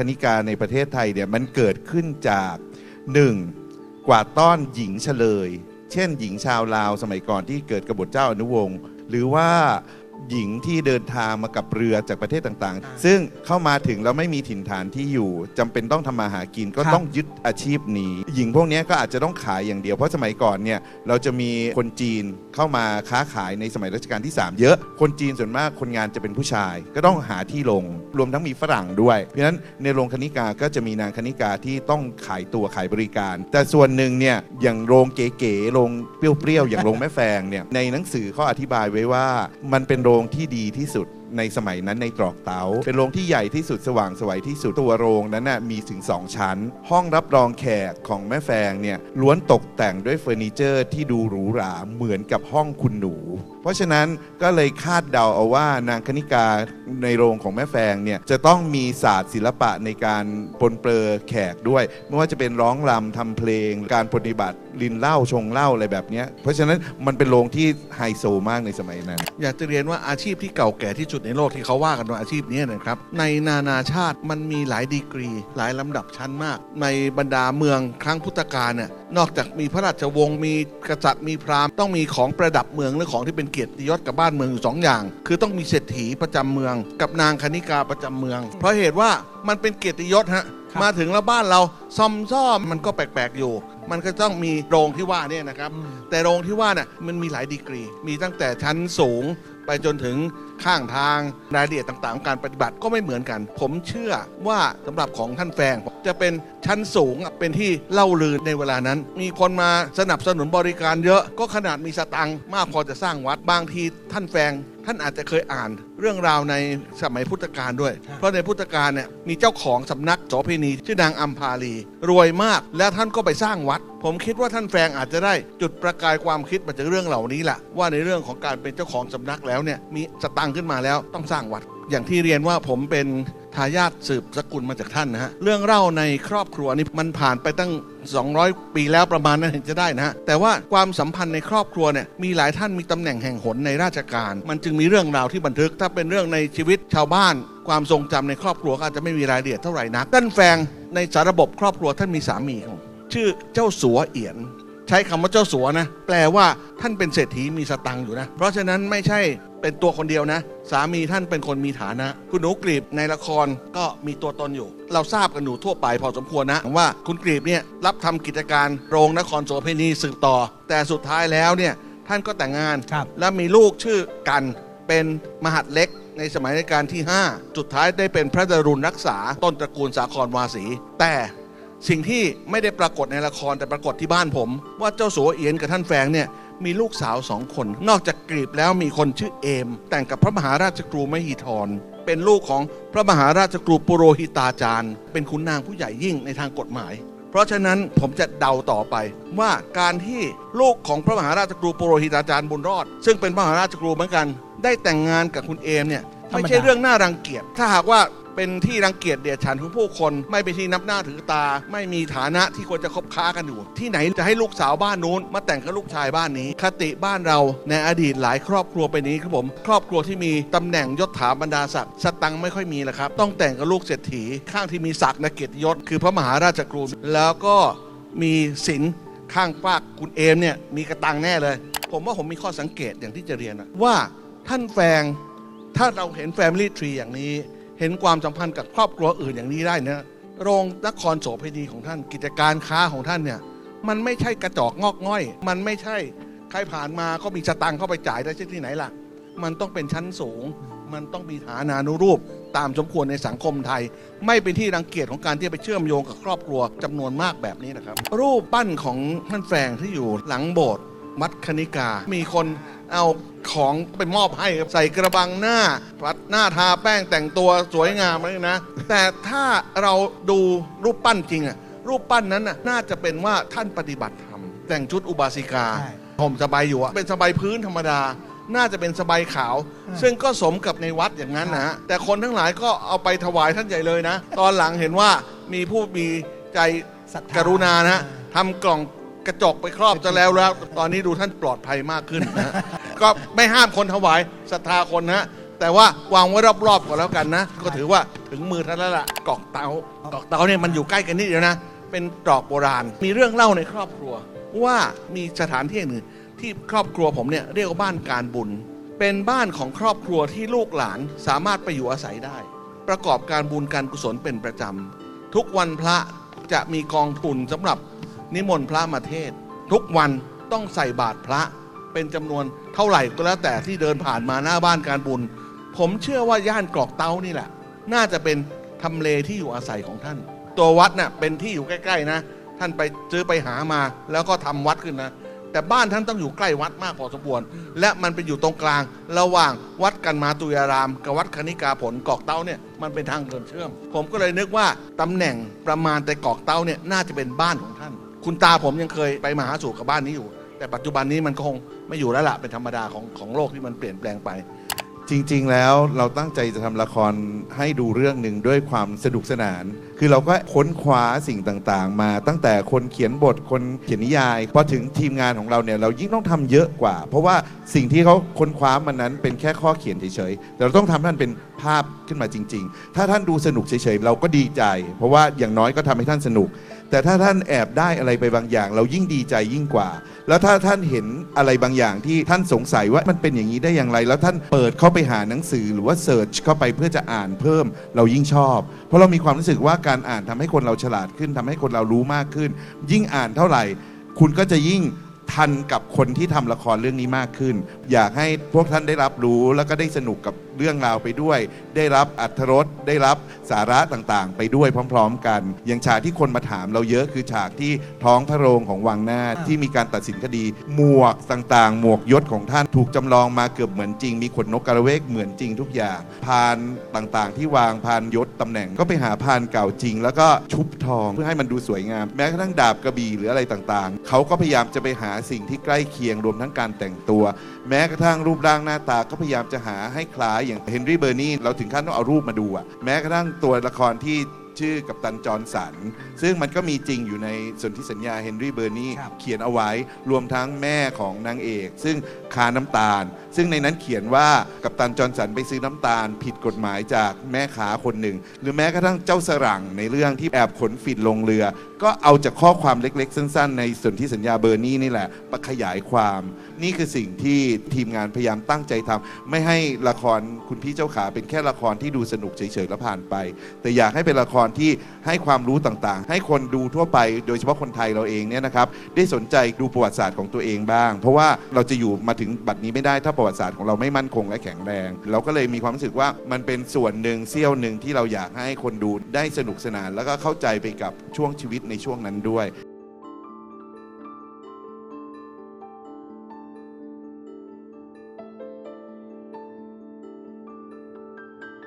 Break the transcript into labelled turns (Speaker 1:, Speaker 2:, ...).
Speaker 1: คณิกาในประเทศไทยเนี่ยมันเกิดขึ้นจากหนึ่งกว่าต้อนหญิงเฉลย เช่นหญิงชาวลาวสมัยก่อนที่เกิดกบฏเจ้าอนุวงศ์หรือว่า หญิงที่เดินทางมากับเรือจากประเทศต่างๆ ซึ่งเข้ามาถึงแล้วไม่มีถิ่นฐานที่อยู่จำเป็นต้องทำมาหากินก็
Speaker 2: ครับ
Speaker 1: ต้องยึดอาชีพนี้ หญิงพวกเนี้ยก็อาจจะต้องขายอย่างเดียว เพราะสมัยก่อนเนี่ยเราจะมีคนจีนเข้ามาค้าขายในสมัยรัชกาลที่ 3 เยอะ คนจีนส่วนมากคนงานจะเป็นผู้ชาย ก็ต้องหาที่ลง รวมทั้งมีฝรั่งด้วย เพราะฉะนั้นในโรงคณิกาก็จะมีนางคณิกาที่ต้องขายตัวขายบริการ แต่ส่วนหนึ่งเนี่ยอย่างโรงเก๋ๆโรงเปรี้ยวๆอย่างโรงแม่แฟงเนี่ยในหนังสือเขาอธิบายไว้ว่ามันเป็นโรงงที่ดีที่สุดในสมัยนั้นในตรอกเตา เป็นโรงที่ใหญ่ที่สุดสว่างสวัยที่สุดตัวโรงนั้นน่ะมีถึง 2 ชั้น ห้องรับรองแขกของแม่แฟงเนี่ยล้วนตกแต่งด้วยเฟอร์นิเจอร์ที่ดูหรูหราเหมือนกับห้องคุณหนู เพราะฉะนั้นก็เลยคาดเดาเอาว่านางคณิกาในโรงของแม่แฟงเนี่ยจะต้องมีศาสตร์ศิลปะในการปนเปื้อแขกด้วย ไม่ว่าจะเป็นร้องรำทำเพลง การปฏิบัติลินเหล้าชงเหล้าอะไรแบบเนี้ยเพราะฉะนั้นมันเป็นโรงที่ไฮโซมากในสมัยนั้น
Speaker 2: อยากจะเรียนว่าอาชีพที่เก่าแก่ที่สุดในโลกที่เขาว่ากันว่าอาชีพนี้นะครับ ในนานาชาติมันมีหลายดีกรี หลายลำดับชั้นมาก ในบรรดาเมืองครั้งพุทธกาลเนี่ย นอกจากมีพระราชวงศ์มีกษัตริย์มีพราหมณ์ต้องมีของประดับเมืองหรือของที่เป็นเกียรติยศกับบ้านเมืองอยู่สองอย่าง คือต้องมีเศรษฐีประจำเมือง กับนางคณิกาประจำเมือง เพราะเหตุว่ามันเป็นเกียรติยศฮะ
Speaker 3: ครับ
Speaker 2: มาถึงแล้วบ้านเราซ่อมซ่อมมันก็แปลกๆอยู่ มันก็ต้องมีโรงที่ว่าเนี่ยนะครับ แต่โรงที่ว่าน่ะมันมีหลายดีกรี มีตั้งแต่ชั้นสูง ไปจนถึงข้างทางรายละเอียดต่างๆของการปฏิบัติก็ไม่เหมือนกัน ผมเชื่อว่าสำหรับของท่านแฟงจะเป็นชั้นสูงเป็นที่เล่าลือในเวลานั้น มีคนมาสนับสนุนบริการเยอะก็ขนาดมีสตังค์มากพอจะสร้างวัดบางทีท่านแฟง ท่านอาจจะเคยอ่านเรื่องราวในสมัยพุทธกาลด้วย เพราะในพุทธกาลเนี่ยมีเจ้าของสำนักโสเภณีชื่อนางอัมพาลี รวยมากและท่านก็ไปสร้างวัด ผมคิดว่าท่านแฟงอาจจะได้จุดประกายความคิดมาจากเรื่องเหล่านี้แหละว่าในเรื่องของการเป็นเจ้าของสำนักแล้วเนี่ยมีสตังค์ขึ้นมาแล้วต้องสร้างวัด อย่างที่เรียนว่าผมเป็นทายาทสืบสกุลมาจากท่านนะฮะเรื่องเล่าในครอบครัวนี่มันผ่านไปตั้ง 200 ปีแล้วประมาณนั้นจะได้นะฮะแต่ว่าความสัมพันธ์ในครอบครัวเนี่ยมีหลายท่านมีตำแหน่งแห่งหนในราชการ มันจึงมีเรื่องราวที่บันทึก ถ้าเป็นเรื่องในชีวิตชาวบ้าน ความทรงจำในครอบครัวก็อาจจะไม่มีรายละเอียดเท่าไหร่นักท่านแฟงในสารระบบครอบครัวท่านมีสามีครับผมชื่อเจ้าสัวเอียน ใช้คำว่าเจ้าสัวนะแปลว่าท่านเป็นเศรษฐีมีสตังค์อยู่นะ เพราะฉะนั้นไม่ใช่ เป็นตัวคนเดียวนะ สามีท่านเป็นคนมีฐานะ คุณหนูกรีบในละครก็มีตัวตนอยู่ เราทราบกันอยู่ทั่วไปพอสมควรนะ ว่าคุณกรีบเนี่ยรับทำกิจการโรงนครโสเภณีสืบต่อ แต่สุดท้ายแล้วเนี่ยท่านก็แต่งงาน
Speaker 3: ครับ
Speaker 2: และมีลูกชื่อกันเป็นมหัดเล็กในสมัยรัชกาลที่ 5 สุดท้ายได้เป็นพระดรุณรักษาต้นตระกูลสาครวาสี แต่สิ่งที่ไม่ได้ปรากฏในละครแต่ปรากฏที่บ้านผม ว่าเจ้าสัวเอียนกับท่านแฟงเนี่ย มีลูกสาวสองคน นอกจากกรีบแล้วมีคนชื่อเอม แต่งกับพระมหาราชครูมหิธรเป็นลูกของพระมหาราชครูปุโรหิตาจารย์ เป็นขุนนางผู้ใหญ่ยิ่งในทางกฎหมาย เพราะฉะนั้นผมจะเดาต่อไปว่าการที่ลูกของพระมหาราชครูปุโรหิตาจารย์บุญรอด ซึ่งเป็นพระมหาราชครูเหมือนกัน ได้แต่งงานกับคุณเอมเนี่ยไม่ใช่เรื่องน่ารังเกียจถ้าหากว่า เป็นที่รังเกียจเดียดฉันของผู้คน ไม่เป็นที่นับหน้าถือตา ไม่มีฐานะที่ควรจะคบค้ากันอยู่ ที่ไหนจะให้ลูกสาวบ้านนู้น มาแต่งกับลูกชายบ้านนี้ คติบ้านเราในอดีตหลายครอบครัวไปนี้ครับผม ครอบครัวที่มีตำแหน่งยศถาบรรดาศักดิ์สตังค์ไม่ค่อยมีแหละครับ ต้องแต่งกับลูกเศรษฐี ข้างที่มีศักดิ์และเกียรติยศ คือพระมหาราชครูแล้วก็มีศิลข้างปากคุณเอมเนี่ยมีกระตังแน่เลย ผมว่าผมมีข้อสังเกตอย่างที่จะเรียนว่าท่านแฟงถ้าเราเห็น Family Tree อย่างนี้ เห็นความสัมพันธ์กับครอบครัวอื่นอย่างนี้ได้เนะโรงนครโสเภณีของท่าน กิจการค้าของท่านเนี่ยมันไม่ใช่กระจอกงอกง่อย มันไม่ใช่ใครผ่านมาก็มีสตังค์เข้าไปจ่ายได้ที่ไหนล่ะ มันต้องเป็นชั้นสูง มันต้องมีฐานานุรูปตามสมควรในสังคมไทย ไม่เป็นที่รังเกียจของการที่จะไปเชื่อมโยงกับครอบครัวจำนวนมากแบบนี้นะครับ รูปปั้นของท่านแฝงที่อยู่หลังโบสถ์ มัดคณิกา มีคนเอาของไปมอบให้ครับใส่กระบังหน้าปัดหน้าทาแป้งแต่งตัวสวยงามเลยนะ แต่ถ้าเราดูรูปปั้นจริงอะรูปปั้นนั้นน่ะน่าจะเป็นว่าท่านปฏิบัติธรรมแต่งชุดอุบาสิกา
Speaker 3: ใช่
Speaker 2: ผมสบายอยู่อะเป็นสบายพื้นธรรมดา น่าจะเป็นสบายขาว
Speaker 3: อืม
Speaker 2: ซึ่งก็สมกับในวัดอย่างนั้นนะฮะแต่คนทั้งหลายก็เอาไปถวายท่านใหญ่เลยนะ ตอนหลังเห็นว่ามีผู้มีใจ
Speaker 3: ศรัทธาก
Speaker 2: รุณานะฮะ
Speaker 3: อ่า
Speaker 2: ทำกล่อง กระจกไปครอบจะแล้วแล้ว ตอนนี้ดูท่านปลอดภัยมากขึ้นนะ ก็ไม่ห้ามคนถวายศรัทธาคนนะ แต่ว่าวางไว้รอบๆก่อนแล้วกันนะ ก็ถือว่าถึงมือท่านแล้วล่ะกอกเตากอกเตาเนี่ยมันอยู่ใกล้กันนิดเดียวนะ เป็นตรอกโบราณ มีเรื่องเล่าในครอบครัว ว่ามีสถานที่แห่งหนึ่งที่ครอบครัวผมเนี่ยเรียกว่าบ้านการบุญ เป็นบ้านของครอบครัวที่ลูกหลานสามารถไปอยู่อาศัยได้ ประกอบการบุญการกุศลเป็นประจำทุกวันพระจะมีกองทุนสำหรับ นิมนต์พระมาเทศ ทุกวันต้องใส่บาตรพระเป็นจำนวนเท่าไหร่ก็แล้วแต่ที่เดินผ่านมาหน้าบ้านการบุญ ผมเชื่อว่าย่านกรอกเต้านี่แหละ น่าจะเป็นทำเลที่อยู่อาศัยของท่าน ตัววัดน่ะเป็นที่อยู่ใกล้ๆนะ ท่านไปซื้อไปหามาแล้วก็ทำวัดขึ้นนะ แต่บ้านท่านต้องอยู่ใกล้วัดมากพอสมควร และมันเป็นอยู่ตรงกลาง ระหว่างวัดกันมาตุยาราม กับวัดคณิกาผลกอกเต้าเนี่ยมันเป็นทางเดินเชื่อม ผมก็เลยนึกว่าตำแหน่งประมาณแต่กอกเต้าเนี่ยน่าจะเป็นบ้านของ คุณตาผมยังเคยไปมาหาสู่กับบ้านนี้อยู่ แต่ปัจจุบันนี้มันก็คงไม่อยู่แล้วล่ะเป็นธรรมดาของของโลกที่มันเปลี่ยนแปลงไป
Speaker 1: จริง ๆ แล้วเราตั้งใจจะทำละครให้ดูเรื่องหนึ่งด้วยความสนุกสนาน คือเราก็ค้นคว้าสิ่งต่างๆ มาตั้งแต่คนเขียนบทคนเขียนนิยายพอถึงทีมงานของเราเนี่ยเรายิ่งต้องทำเยอะกว่า เพราะว่าสิ่งที่เขาค้นคว้ามันนั้นเป็นแค่ข้อเขียนเฉยๆแต่เราต้องทำให้มันเป็นภาพขึ้นมาจริง ๆ ถ้าท่านดูสนุกเฉยๆเราก็ดีใจ เพราะว่าอย่างน้อยก็ทำให้ท่านสนุก แต่ถ้าท่านแอบได้อะไรไปบางอย่าง เรายิ่งดีใจยิ่งกว่า แล้วถ้าท่านเห็นอะไรบางอย่างที่ท่านสงสัยว่ามันเป็นอย่างนี้ได้อย่างไร แล้วท่านเปิดเข้าไปหาหนังสือหรือว่าเสิร์ชเข้าไปเพื่อจะอ่านเพิ่ม เรายิ่งชอบ เพราะเรามีความรู้สึกว่าการอ่านทำให้คนเราฉลาดขึ้นทำให้คนเรารู้มากขึ้น ยิ่งอ่านเท่าไหร่ คุณก็จะยิ่ง ทันกับคนที่ทำละครเรื่องนี้มากขึ้น อยากให้พวกท่านได้รับรู้แล้วก็ได้สนุกกับเรื่องราวไปด้วย ได้รับอัธรสได้รับสาระต่างๆ ไปด้วยพร้อม ๆ กัน อย่างฉากที่คนมาถามเราเยอะคือฉากที่ท้องพระโรงของวังหน้าที่มีการตัดสินคดี หมวกต่างๆ หมวกยศของท่านถูกจำลองมาเกือบเหมือนจริง มีขนนกกระเวกเหมือนจริงทุกอย่าง พานต่างๆ ที่วางพานยศตำแหน่งก็ไปหาพานเก่าจริง แล้วก็ชุบทองเพื่อให้มันดูสวยงาม แม้กระทั่งดาบกระบี่หรืออะไรต่างๆ เขาก็พยายามจะไปหาสิ่งที่ใกล้เคียงรวมทั้งการแต่งตัว แม้กระทั่งรูปร่างหน้าตาก็พยายามจะหาให้คล้ายอย่างเฮนรี่เบอร์นีเราถึงขั้นต้องเอารูปมาดูอะแม้กระทั่งตัวละครที่ชื่อกัปตันจอห์นสัน ซึ่งมันก็มีจริงอยู่ในสนธิสัญญาเฮนรี่เบอร์นี
Speaker 3: ครับ
Speaker 1: เขียนเอาไว้รวมทั้งแม่ของนางเอก ซึ่งคาน้ำตาลซึ่งในนั้นเขียนว่ากัปตันจอห์นสันไปซื้อน้ำตาล ผิดกฎหมายจากแม่ค้าคนหนึ่ง หรือแม้กระทั่งเจ้าสรั่งในเรื่องที่แอบขนฝิ่นลงเรือ ก็เอาจากข้อความเล็กๆ สั้น ๆ ในสนธิสัญญาเบอร์นีนี่แหละมาขยายความ นี่คือสิ่งที่ทีมงานพยายามตั้งใจทำไม่ให้ละครคุณพี่เจ้าขาเป็นแค่ละครที่ดูสนุกเฉยๆแล้วผ่านไป แต่อยากให้เป็นละครที่ให้ความรู้ต่างๆ ให้คนดูทั่วไป โดยเฉพาะคนไทยเราเองเนี่ยนะครับได้สนใจดูประวัติศาสตร์ของตัวเองบ้าง เพราะว่าเราจะอยู่มาถึงบัดนี้ไม่ได้ถ้าประวัติศาสตร์ของเราไม่มั่นคงและแข็งแรง เราก็เลยมีความรู้สึกว่ามันเป็นส่วนหนึ่งเสี้ยวหนึ่งที่เราอยากให้คนดูได้สนุกสนาน แล้วก็เข้าใจไปกับช่วงชีวิตในช่วงนั้นด้วย